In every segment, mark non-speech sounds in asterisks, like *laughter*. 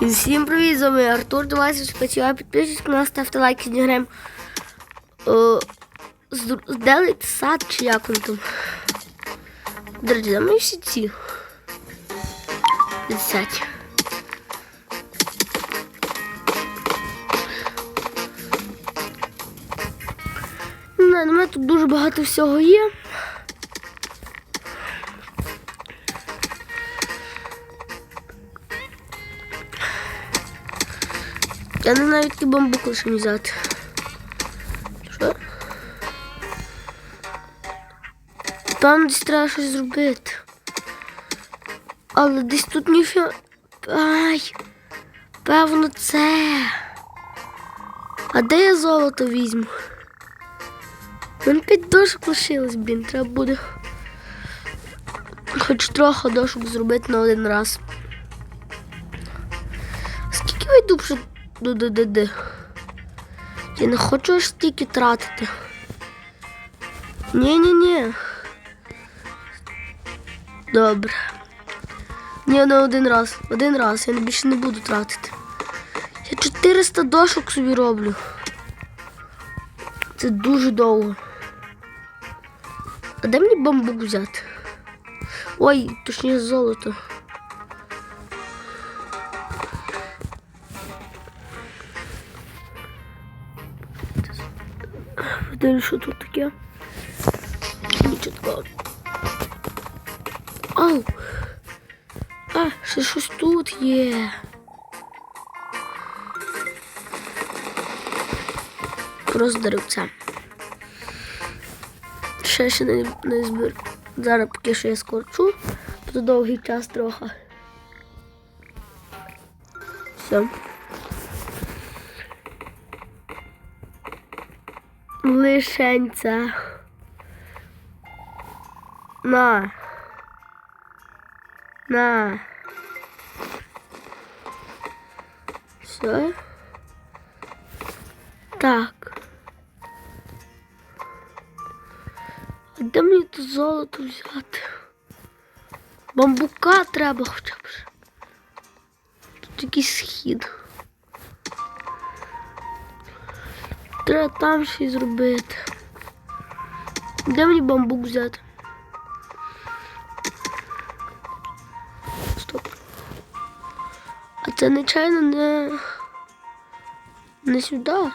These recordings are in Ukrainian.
І всім привіт, з вами Артур 20 спочиваю, підпишіть на нас, ставте лайки, зніграємо. Зделить сад чи як він там. До речі, де ми всі ці? 50. Не знаю, у мене тут дуже багато всього є. Я не знаю, який бамбук лише взяти. Що? Там десь треба щось зробити. Але десь тут ніфіга. Ай! Певно, це. А де я золото візьму? Мене п'ять дошок лишилось, блін, треба буде. Хоч трохи дошок зробити на один раз. Вже до ДДД? Я не хочу стільки тратити. Ні-ні-ні. Добре. Ні, не один раз. Один раз. Я більше не буду тратити. Я 400 дошок собі роблю. Це дуже довго. А де мені бамбук взяти? Ой, точніше золото. Подивись, що тут таке? Нічого. Ау! А, ще щось тут є. Просто деревця. Ще ще не, не збір. Зараз поки що я скорчу. Буде довгий час трохи. Все. Лишенця. На. На. Все. Так. А де мені тут золото взяти? Бамбука треба хоча б. Тут якийсь схід. Треба там щось зробити. Де мені бамбук взяти? Стоп. А це нечайно не. Не сюди.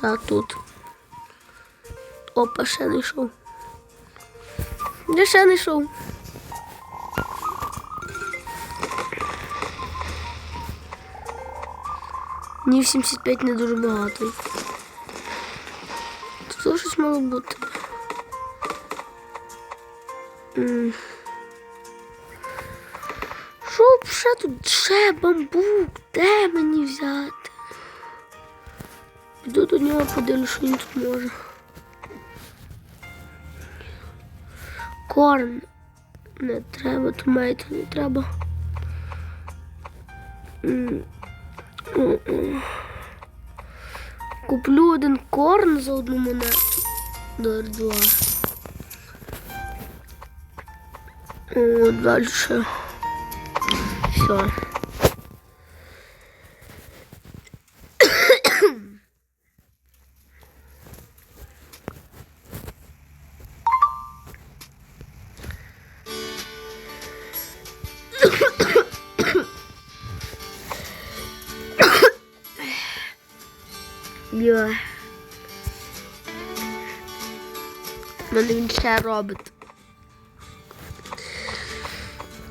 Та тут. Опа, ще не йшов. Я ще не йшов. Ні, 75 не дуже багато. Тут щось мало бути. Що ще тут ще бамбук? Де мені взяти? Піду до нього подивлюсь, що він тут може. Корн. Не треба, томейто не треба. Куплю один корн за одну монету. Дар два. О, дальше. Йо. Мене він ще робить.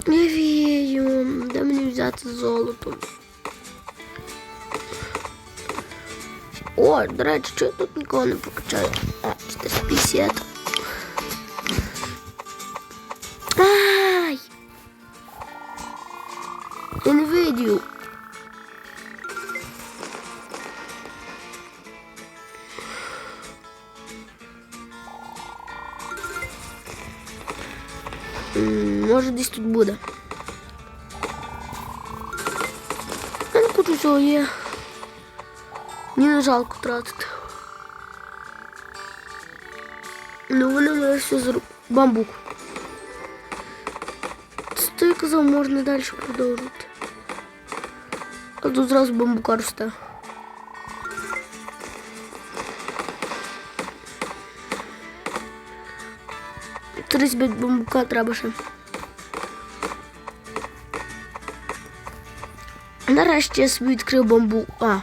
Не вію. Де мені взяти золото? О, до речі, що я тут нікого не покачаю? А, 450. Ай! Я не видів. М, Може десь тут буде. Я не кучу всього є. Мені не жалко тратити. Ну вони мене все зру... Бамбук. Це то я казав, можна далі продовжувати. А тут зразу бамбука росте. Тридцять бамбука треба ще. Нарешті я собі відкрив бамбук. А.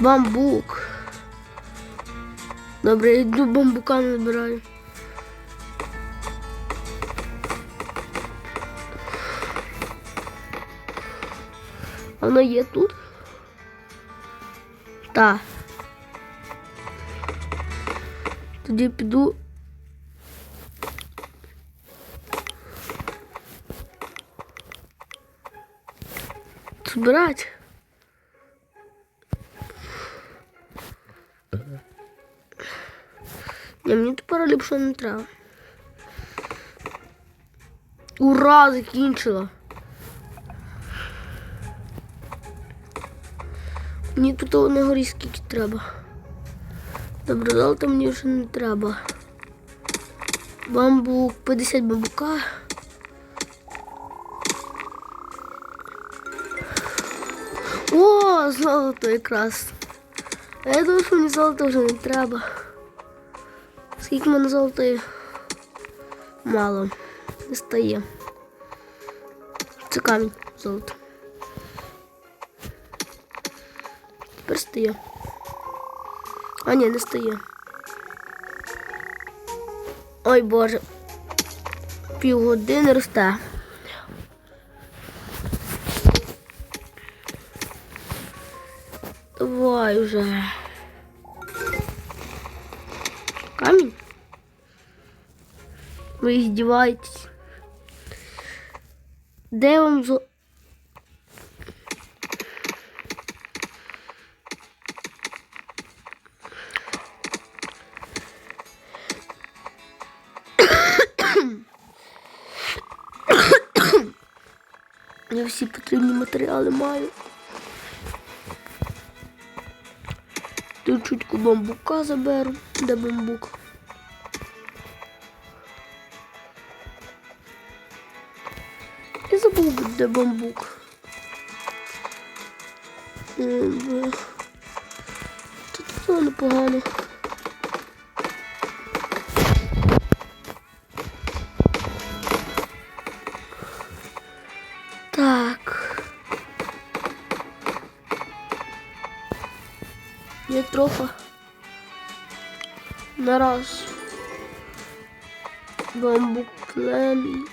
Бамбук. Добре, я йду бамбука набираю. Воно є тут? Так. Тоді піду. Збирати. Ні, мені тепер ліпше не треба. Ура, закінчила. Мені тут не горі скільки треба. Добре, золота мені вже не треба. Бамбук, 50 бамбука. О, золото якраз. А я думаю, що мені золото вже не треба. Скільки мене золота? Мало. Не стає. Це камінь золото. Тепер стає. А ні, не стає. Ой боже. Півгодини росте. Давай уже. Камень? Ви издеваетесь? Де вам зо... *coughs* Я всі потрібні матеріали маю. Чутку бамбука заберу. Де бамбук? І забув, де бамбук. Тут все непогано. Трохи. На раз. Бамбук плен.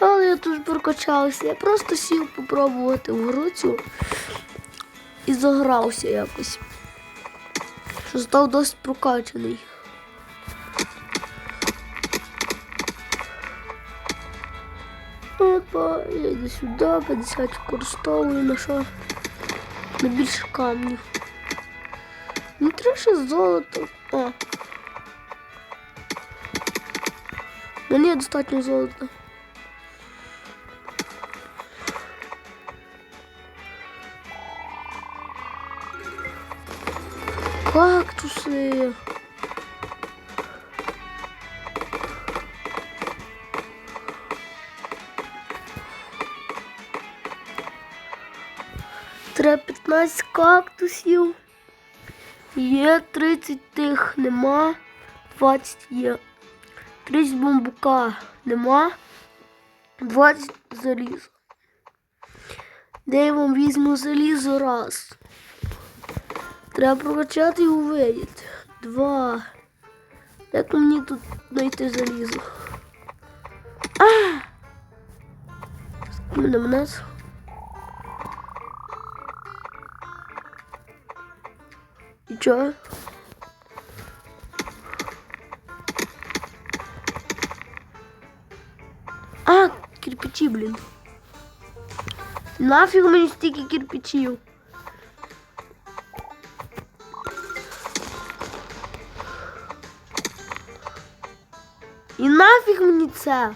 Але я тут прокачався. Я просто сів попробувати в гру цю і загрався якось. Що став досить прокачаний. Опа, я йду сюди, 50 використовую на що? На більше камнів. Не треба ще золото. А. Мені достатньо золота. Кактуси. Треба 15 кактусів. Є 30 тих нема. 20 є. 30 бамбука нема. 20 заліза. Де я вам візьму залізо раз. Треба прокачати і увидіти. Два. Як мені тут знайти залізо? А! Мене мене. І чого? А, кирпичі, блін. Нафіг мені стільки кирпичів. І нафіг мені це?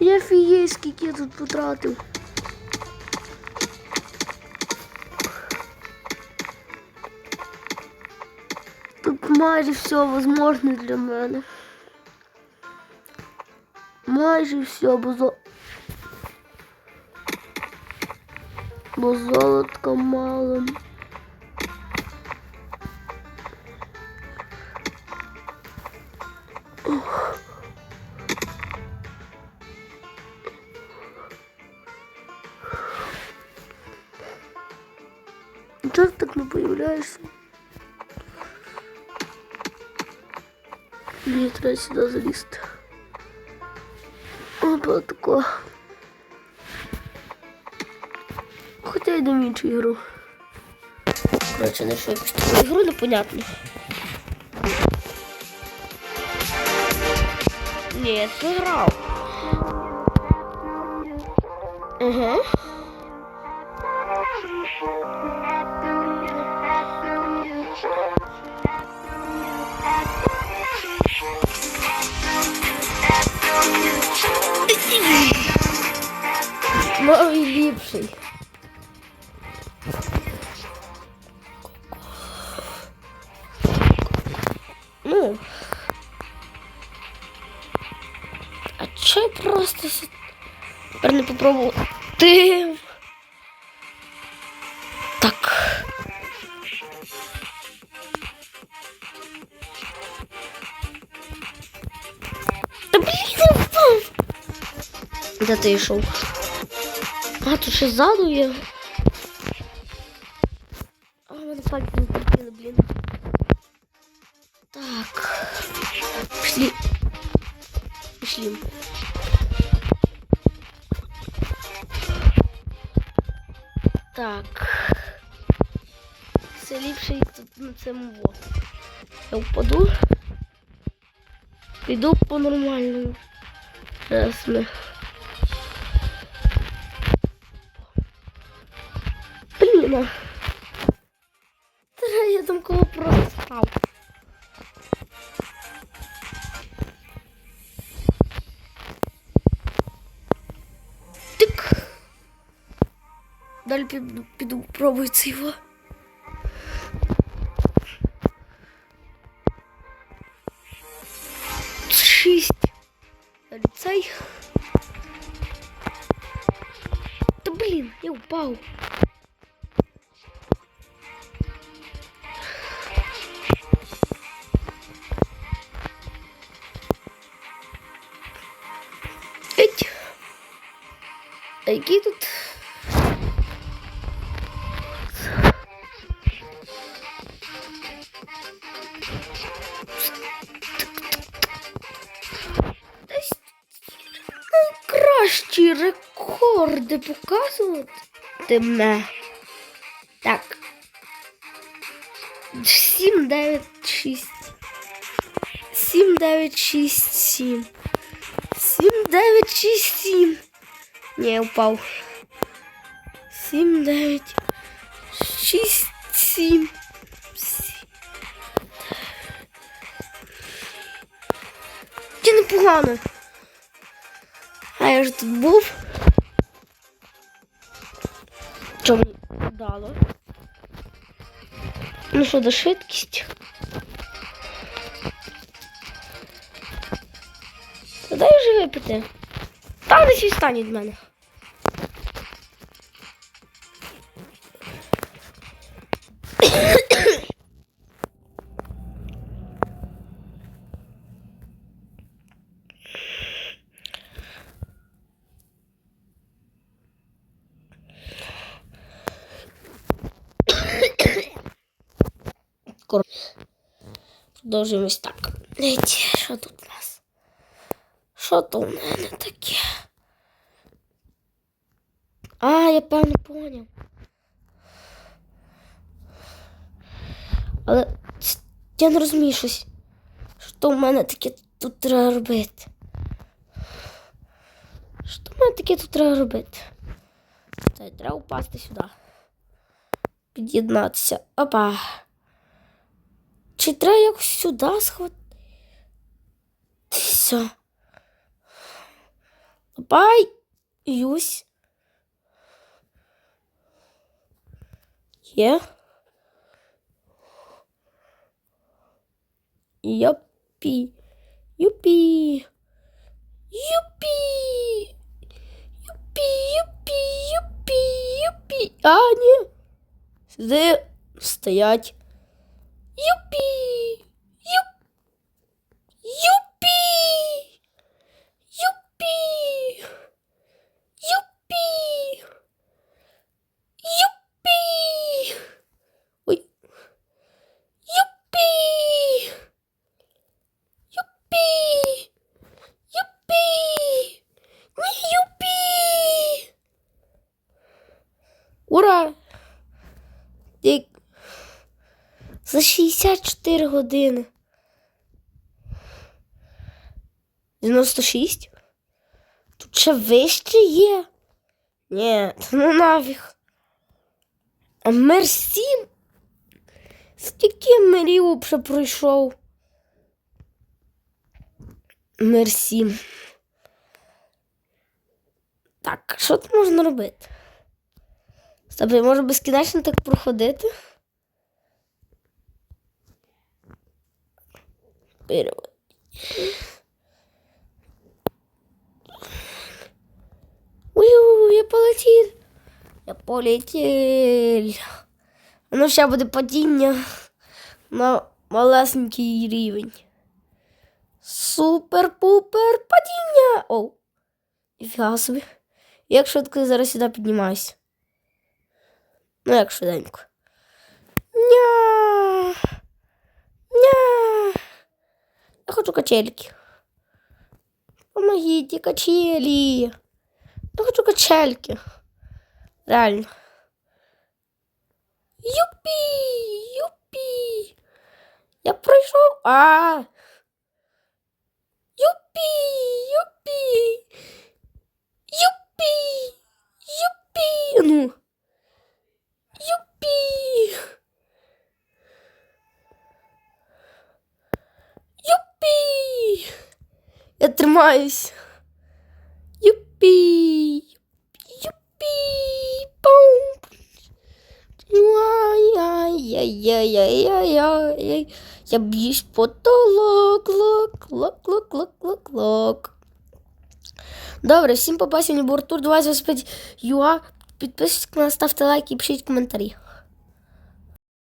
Я скільки я тут потратив. Тут майже все возможне для мене. майже все, бо зо... Бо золотка мало. Чого ти так не появляєшся? Мені треба сюди залізти. Опа, тако. Хоча йдемо в іншу ігру. Коротше, не що якусь таку ігру непонятно. Ні, я це грав. Ага. Новий ліпший. Ну. А чо я просто тепер не попробував? Ти. Так. Та блін, я впав. Де ти? Тут ще ззаду є. А, мене пальці не терпіли, блін. Так. Пішли. Пішли. Так. Все ліпше тут на цьому во. Я впаду. Піду по нормальному. Зараз ми. Та я там кого просто спав. Тик. Далі піду, піду пробую його. Шість. Цей. Та блін, я упав. А які тут? Десь Найкращі рекорди показувати мене. Так. 7, 9, 6. 7, 9, 6, 7. 7, 9, 6, 7. Я упав. 7, 9, 6, 7. Чи непогано? А я ж тут був. Що мені дало? Ну що, до швидкість? Дай вже випити. Там десь відстань від мене. Кор- Продовжуємо ось так. Що тут у нас? Що то у мене таке? А, я певно поняв. Але я не розумію щось. Що в мене таке тут треба робити? Що в мене таке тут треба робити? Та треба впасти сюди. Під'єднатися. Опа. Чи треба якось сюди схватитися? Бай, Юсь. Є. Йопі. Юпі. Юпі! Юпі, юпі, юпі, юпі. А, ні. Сюди стоять. Юпі! Юп! Юпі! Юпі! Юпі! Юпі! Ой. Юпі! Юпі! Юпі! Ні, юпі! Ура! Ти... За 64 години. 96? Тут ще вище є. Ні, ну нафіг. А мер 7? Скільки мерів вже пройшов? Мер 7. Так, що тут можна робити? Стоп, я можу безкінечно так проходити? Ую, я полетів. Я полетів. Ну, ще буде падіння на малесенький рівень. Супер-пупер падіння! Оу. Ніфіга собі. Як швидко я зараз сюди піднімаюся. Ну, як швиденько. Ня. Ня. Я хочу качельки. Помогите, качели. Я хочу качельки. Реально. Юпі! Юпі! Я пройшов. А! Юпі! Юпі! Юпі! Юпі! Ну. Юпі! Юпі! Я тримаюсь. Юпі! Юпі! Ай-яй-яй-яй-яй-яй. Я б'юсь потолок, лок, лок, лок, лок, лок, лок. Добре, всім попасів, не Артур 2025 юа. Підписуйтесь на нас, ставте лайки і пишіть коментарі.